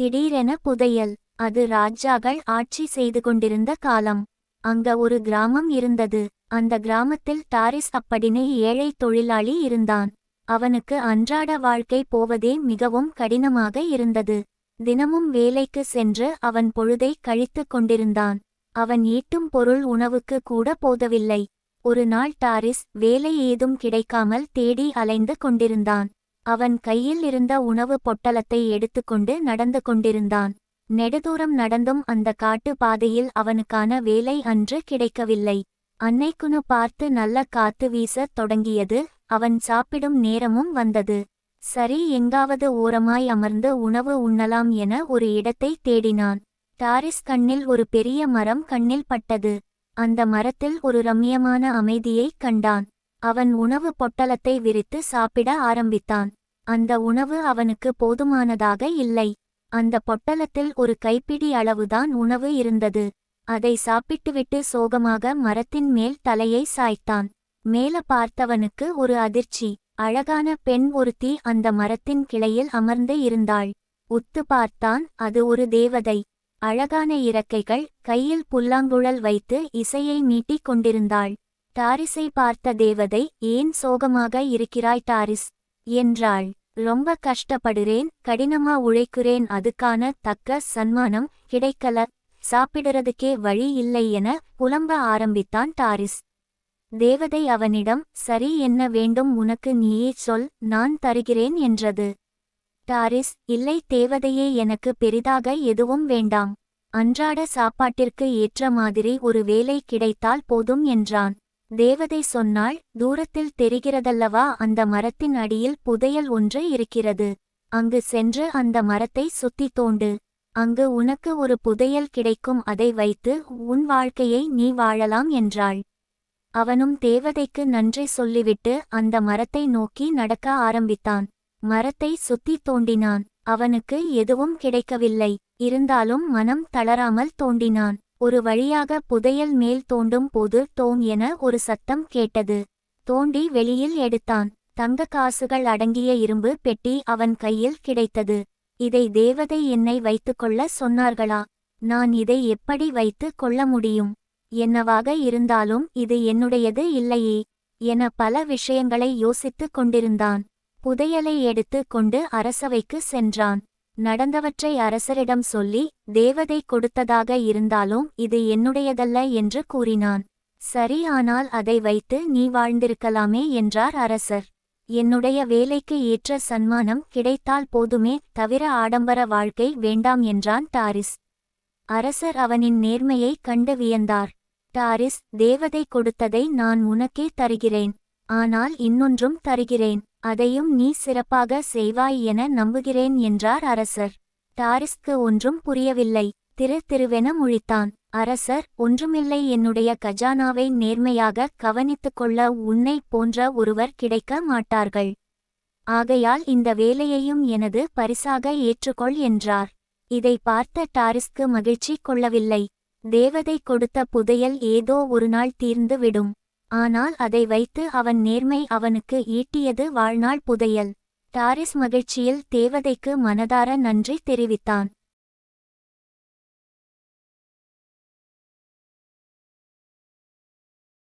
திடீரென புதையல். அது ராஜாக்கள் ஆட்சி செய்து கொண்டிருந்த காலம். அங்க ஒரு கிராமம் இருந்தது. அந்த கிராமத்தில் டாரிஸ் அப்படின்னு ஏழை தொழிலாளி இருந்தான். அவனுக்கு அன்றாட வாழ்க்கை போவதே மிகவும் கடினமாக இருந்தது. தினமும் வேலைக்கு சென்று அவன் பொழுதை கழித்துக் கொண்டிருந்தான். அவன் ஈட்டும் பொருள் உணவுக்கு கூட போதவில்லை. ஒரு நாள் டாரிஸ் வேலை ஏதும் கிடைக்காமல் தேடி அலைந்து கொண்டிருந்தான். அவன் கையில் இருந்த உணவு பொட்டலத்தை எடுத்துக்கொண்டு நடந்து கொண்டிருந்தான். நெடுதூரம் நடந்தும் அந்த காட்டு பாதையில் அவனுக்கான வேலை அன்று கிடைக்கவில்லை. அன்னைக்குனு பார்த்து நல்ல காத்து வீசத் தொடங்கியது. அவன் சாப்பிடும் நேரமும் வந்தது. சரி எங்காவது ஓரமாய் அமர்ந்து உணவு உண்ணலாம் என ஒரு இடத்தை தேடினான். டாரிஸ் கண்ணில் ஒரு பெரிய மரம் கண்ணில் பட்டது. அந்த மரத்தில் ஒரு ரம்மியமான அமைதியைக் கண்டான். அவன் உணவு பொட்டலத்தை விரித்து சாப்பிட ஆரம்பித்தான். அந்த உணவு அவனுக்கு போதுமானதாக இல்லை. அந்த பொட்டலத்தில் ஒரு கைப்பிடி அளவுதான் உணவு இருந்தது. அதை சாப்பிட்டுவிட்டு சோகமாக மரத்தின் மேல் தலையை சாய்த்தான். மேல பார்த்தவனுக்கு ஒரு அதிர்ச்சி. அழகான பெண் ஒருத்தி அந்த மரத்தின் கிளையில் அமர்ந்து இருந்தாள். உத்து பார்த்தான் அது ஒரு தேவதை. அழகான இறக்கைகள் கையில் புல்லாங்குழல் வைத்து இசையை மீட்டிக் கொண்டிருந்தாள். டாரிஸை பார்த்த தேவதை ஏன் சோகமாக இருக்கிறாய் டாரிஸ் என்றாள். ரொம்ப கஷ்டப்படுறேன் கடினமா உழைக்கிறேன் அதுக்கான தக்க சன்மானம் கிடைக்கல. சாப்பிடுறதுக்கே வழி இல்லை என புலம்ப ஆரம்பித்தான் டாரிஸ். தேவதை அவனிடம் சரி என்ன வேண்டும் உனக்கு நீயே சொல் நான் தருகிறேன் என்றது. டாரிஸ் இல்லை தேவதையே எனக்கு பெரிதாக எதுவும் வேண்டாம். அன்றாட சாப்பாட்டிற்கு ஏற்ற மாதிரி ஒரு வேலை கிடைத்தால் போதும் என்றான். தேவதை சொன்னாள் தூரத்தில் தெரிகிறதல்லவா? அந்த மரத்தின் அடியில் புதையல் ஒன்று இருக்கிறது. அங்கு சென்று அந்த மரத்தை சுத்தி தோண்டு. அங்கு உனக்கு ஒரு புதையல் கிடைக்கும். அதை வைத்து உன் வாழ்க்கையை நீ வாழலாம் என்றாள். அவனும் தேவதைக்கு நன்றி சொல்லிவிட்டு அந்த மரத்தை நோக்கி நடக்க ஆரம்பித்தான். மரத்தை சுத்தி தோண்டினான். அவனுக்கு எதுவும் கிடைக்கவில்லை. இருந்தாலும் மனம் தளராமல் தோண்டினான். ஒரு வழியாக புதையல் மேல் தோண்டும் போது டோங் என ஒரு சத்தம் கேட்டது. தோண்டி வெளியில் எடுத்தான். தங்க காசுகள் அடங்கிய இரும்பு பெட்டி அவன் கையில் கிடைத்தது. இதை தேவதை என்னை வைத்துக்கொள்ள சொன்னார்களா? நான் இதை எப்படி வைத்து கொள்ள முடியும்? என்னவாக இருந்தாலும் இது என்னுடையது இல்லையே என பல விஷயங்களை யோசித்துக் கொண்டிருந்தான். புதையலை எடுத்து கொண்டு அரசவைக்கு சென்றான். நடந்தவற்றை அரசரிடம் சொல்லி தேவதை கொடுத்ததாக இருந்தாலும் இது என்னுடையதல்ல என்று கூறினான். சரி ஆனால் அதை வைத்து நீ வாழ்ந்திருக்கலாமே என்றார் அரசர். என்னுடைய வேலைக்கு ஏற்ற சன்மானம் கிடைத்தால் போதுமே தவிர ஆடம்பர வாழ்க்கை வேண்டாம் என்றான் டாரிஸ். அரசர் அவனின் நேர்மையை கண்டு வியந்தார். டாரிஸ் தேவதை கொடுத்ததை நான் உனக்கே தருகிறேன். ஆனால் இன்னொன்றும் தருகிறேன். அதையும் நீ சிறப்பாக செய்வாய் என நம்புகிறேன் என்றார் அரசர். டாரிஸ்க்கு ஒன்றும் புரியவில்லை. திரு திருவென முழித்தான். அரசர் ஒன்றுமில்லை. என்னுடைய கஜானாவை நேர்மையாக கவனித்துக் கொள்ள உன்னை போன்ற ஒருவர் கிடைக்க மாட்டார்கள். ஆகையால் இந்த வேலையையும் எனது பரிசாக ஏற்றுக்கொள் என்றார். இதை பார்த்த டாரிஸ்க்கு மகிழ்ச்சி கொள்ளவில்லை. தேவதை கொடுத்த புதையல் ஏதோ ஒருநாள் தீர்ந்து விடும். ஆனால் அதை வைத்து அவன் நேர்மை அவனுக்கு ஈட்டியது வாழ்நாள் புதையல். டாரிஸ் மகிழ்ச்சியில் தேவதைக்கு மனதார நன்றி தெரிவித்தான்.